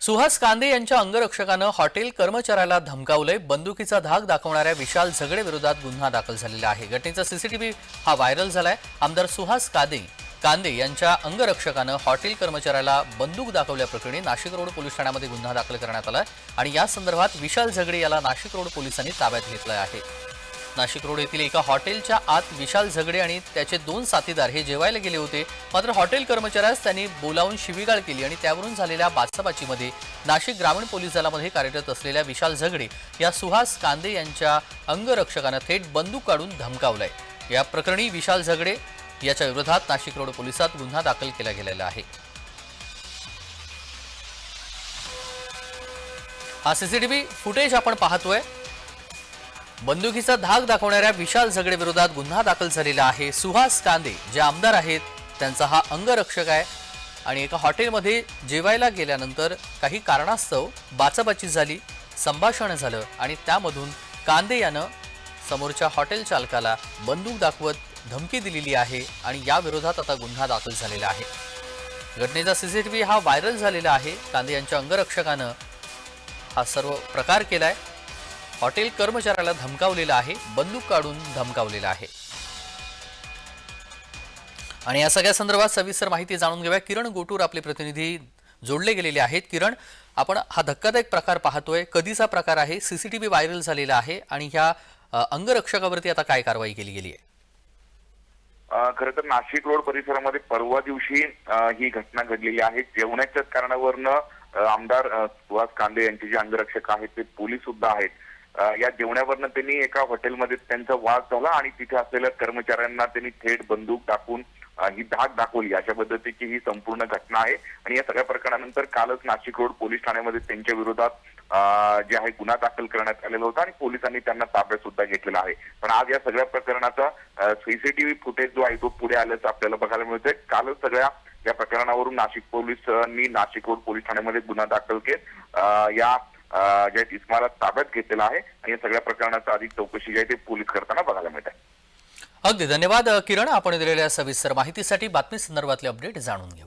सुहास कांदे यांच्या अंगरक्षकानं हॉटेल कर्मचाऱ्याला धमकावलंय. बंदुकीचा धाक दाखवणाऱ्या विशाल झगडे विरोधात गुन्हा दाखल झालेला आहे. घटनेचा सीसीटीव्ही हा व्हायरल झालाय. आमदार सुहास कादे कांदे यांच्या अंगरक्षकानं हॉटेल कर्मचाऱ्याला बंदूक दाखवल्याप्रकरणी नाशिक रोड पोलीस ठाण्यामध्ये गुन्हा दाखल करण्यात आलाय. आणि या संदर्भात विशाल झगडे याला नाशिक रोड पोलिसांनी ताब्यात घेतलं आहे. नाशिक रोड येथील एका हॉटेलच्या आत विशाल झगडे आणि त्याचे दोन साथीदार हे जेवायला गेले होते. मात्र हॉटेल कर्मचाऱ्यास त्यांनी बोलावून शिवीगाळ केली आणि त्यावरून झालेल्या बाचाबाचीमध्ये नाशिक ग्रामीण पोलीस दलामध्ये कार्यरत असलेल्या विशाल झगडे या सुहास कांदे यांच्या अंगरक्षकानं थेट बंदूक काढून धमकावलाय. या प्रकरणी विशाल झगडे याच्या विरोधात नाशिक रोड पोलिसात गुन्हा दाखल केला गेलेला आहे. हा सीसीटीव्ही फुटेज आपण पाहतोय. बंदुकीचा धाक दाखवणाऱ्या विशाल झगडे विरोधात गुन्हा दाखल झालेला आहे. सुहास कांदे जे आमदार आहेत त्यांचा हा अंगरक्षक आहे. आणि एका हॉटेलमध्ये जेवायला गेल्यानंतर काही कारणास्तव बाचाबाची झाली संभाषण झालं आणि त्यामधून कांदे यानं समोरच्या हॉटेल चालकाला बंदूक दाखवत धमकी दिलेली आहे आणि या विरोधात आता गुन्हा दाखल झालेला आहे. घटनेचा सीसीटीव्ही हा व्हायरल झालेला आहे. कांदे यांच्या अंगरक्षकानं हा सर्व प्रकार केलाय. हॉटेल कर्मचाऱ्याला धमकावलेला आहे बंदूक काढून धमकावलेला आहे. आणि या सगळ्या संदर्भात सविस्तर माहिती जाणून घेऊया. किरण गोटूर आपले प्रतिनिधी जोडले गेलेले आहेत. किरण आपण हा धक्कादायक प्रकार पाहतोय. कधीचा प्रकार आहे? सीसीटीव्ही व्हायरल झालेला आहे आणि ह्या अंगरक्षकावरती आता काय कारवाई केली गेली आहे? खर तर नाशिक रोड परिसरामध्ये परवा दिवशी ही घटना घडलेली आहे. जेवणाच्याच कारणावरनं आमदार सुहास कांदे यांचे जे अंगरक्षक आहेत ते पोलीस सुद्धा आहेत. या जेवणावरनं त्यांनी एका हॉटेलमध्ये त्यांचा वाद झाला आणि तिथे असलेल्या कर्मचाऱ्यांना त्यांनी थेट बंदूक टाकून ही धाक दाखवली. अशा पद्धतीची ही संपूर्ण घटना आहे. आणि या सगळ्या प्रकरणानंतर कालच नाशिक रोड पोलीस ठाण्यामध्ये त्यांच्या विरोधात जे आहे गुन्हा दाखल करण्यात आलेला होता आणि पोलिसांनी त्यांना ताब्यात सुद्धा घेतलेला आहे. पण आज या सगळ्या प्रकरणाचा सीसीटीव्ही फुटेज जो आहे तो पुढे आल्याचं आपल्याला बघायला मिळतोय. कालच सगळ्या या प्रकरणावरून नाशिक पोलिसांनी नाशिक रोड पोलीस ठाण्यामध्ये गुन्हा दाखल केला. या जे ज्या आहेत इस्माला ताब्यात घेतलेला आहे आणि या सगळ्या प्रकरणाचा अधिक चौकशी जी आहे ते पोलीस करताना बघायला मिळत. आहे अगदी धन्यवाद किरण. आपण दिलेल्या सविस्तर माहितीसाठी बातमी संदर्भातले अपडेट जाणून घेऊ.